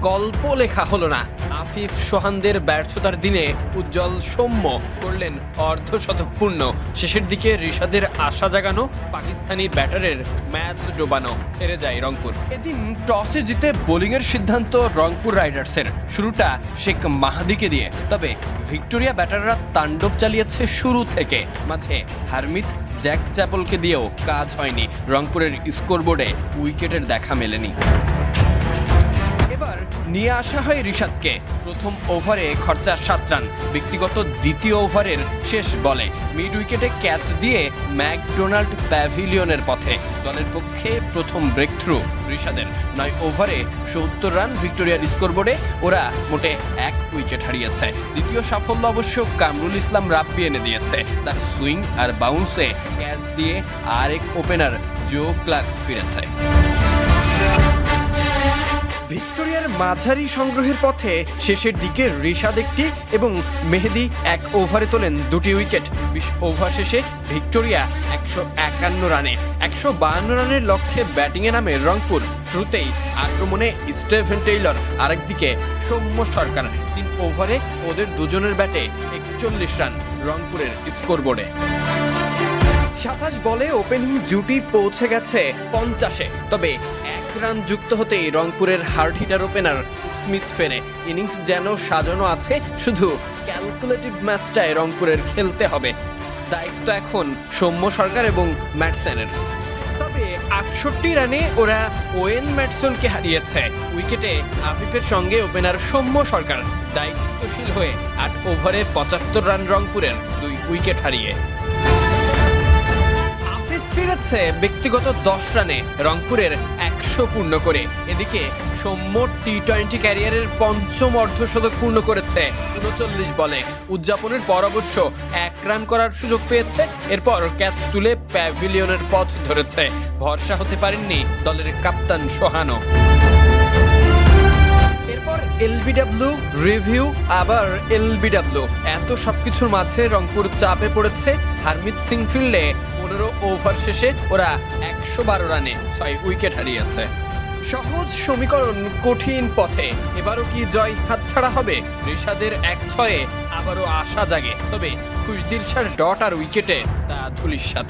গল্প লেখা হলো না। আফিফ সোহানদের ব্যর্থতার দিনে উজ্জ্বল সৌম্য করলেন অর্ধশতক পূর্ণ। শেষের দিকে ঋষাদের আশা জাগানো, পাকিস্তানি ব্যাটারের ম্যাচ ডোবানো হেরে যায় রংপুর। এদিন টসে জিতে বোলিংয়ের সিদ্ধান্ত রংপুর রাইডার্সের। শুরুটা শেখ মাহাদিকে দিয়ে। তবে ভিক্টোরিয়া ব্যাটাররা তাণ্ডব চালিয়েছে শুরু থেকে। মাঝে হারমিত, জ্যাক চ্যাপলকে দিয়েও কাজ হয়নি। রংপুরের স্কোরবোর্ডে উইকেটের দেখা মেলেনি। এবার নিয়ে আসা হয় রিশাদকে। প্রথম ওভারে খরচা সাত রান, ব্যক্তিগত দ্বিতীয় ওভারের শেষ বলে। মিড উইকেটে ক্যাচ দিয়ে ম্যাকডোনাল্ড প্যাভিলিয়নের পথে। দলের পক্ষে প্রথম ব্রেক থ্রু রিশাদের। নয় ওভারে সত্তর রান ভিক্টোরিয়ার স্কোরবোর্ডে ওরা মোটে এক উইকেট হারিয়েছে। দ্বিতীয় সাফল্য অবশ্য কামরুল ইসলাম রাব্বি এনে দিয়েছে। তার সুইং আর বাউন্সে ক্যাচ দিয়ে আরেক ওপেনার জো ক্লার্ক ফিরেছে। ভিক্টোরিয়ার মাঝারি সংগ্রহের পথে শেষের দিকে ঋষাদ একটি এবং মেহেদি এক ওভারে তোলেন দুটি উইকেট। বিশ ওভার শেষে ভিক্টোরিয়া একশো একান্ন রানে, একশো বাহান্ন রানের লক্ষ্যে ব্যাটিংয়ে নামে রংপুর। শুরুতেই আক্রমণে স্টেভেন টেইলর আরেকদিকে সৌম্য সরকার। তিন ওভারে ওদের দুজনের ব্যাটে একচল্লিশ রান রংপুরের স্কোরবোর্ডে। সাতাশ বলে ওপেনিং জুটি পৌঁছে গেছে পঞ্চাশে। তবে এক রান যুক্ত হতেই রংপুরের হার্ড হিটার ওপেনার স্মিথ ফেরে ইনিংস যেন সাজানো আছে, শুধু ক্যালকুলেটিভ ম্যাচটায় রংপুরের খেলতে হবে। দায়িত্ব এখন সৌম্য সরকার এবং ম্যাটসেনের তবে আটষট্টি রানে ওরা ওয়েন ম্যাটসনকে হারিয়েছে। উইকেটে আফিফের সঙ্গে ওপেনার সৌম্য সরকার দায়িত্বশীল হয়ে আট ওভারে পঁচাত্তর রান রংপুরের দুই উইকেট হারিয়ে। ফিরেছে ব্যক্তিগত দশ রানে রংপুরের একশো পূর্ণ করে। এদিকে সৌম্য টি টোয়েন্টি ক্যারিয়ারের পঞ্চম অর্ধশতক পূর্ণ করেছে। উনচল্লিশ বলে উদযাপনের পর অবশ্য এক রান করার সুযোগ পেয়েছে। এরপর ক্যাচ তুলে প্যাভিলিয়নের পথ ধরেছে। ভরসা হতে পারেননি দলের কাপ্তান সোহানো এলবিডাব্লিউ রিভিউ, আবার এলবিডাব্লিউ। এত সবকিছুর মাঝে রংপুর চাপে পড়েছে হারমিত সিং ফিল্ডে পনেরো ওভার শেষে ওরা একশো বারো রানে ছয় উইকেট হারিয়েছে। সহজ সমীকরণ কঠিন পথে। এবারও কি জয় হাতছাড়া হবে? ঋষাদের এক ছয়ে আবারও আশা জাগে। তবে খুশদিল শাহ ডট আর উইকেটে তা ধুলিস্বাদ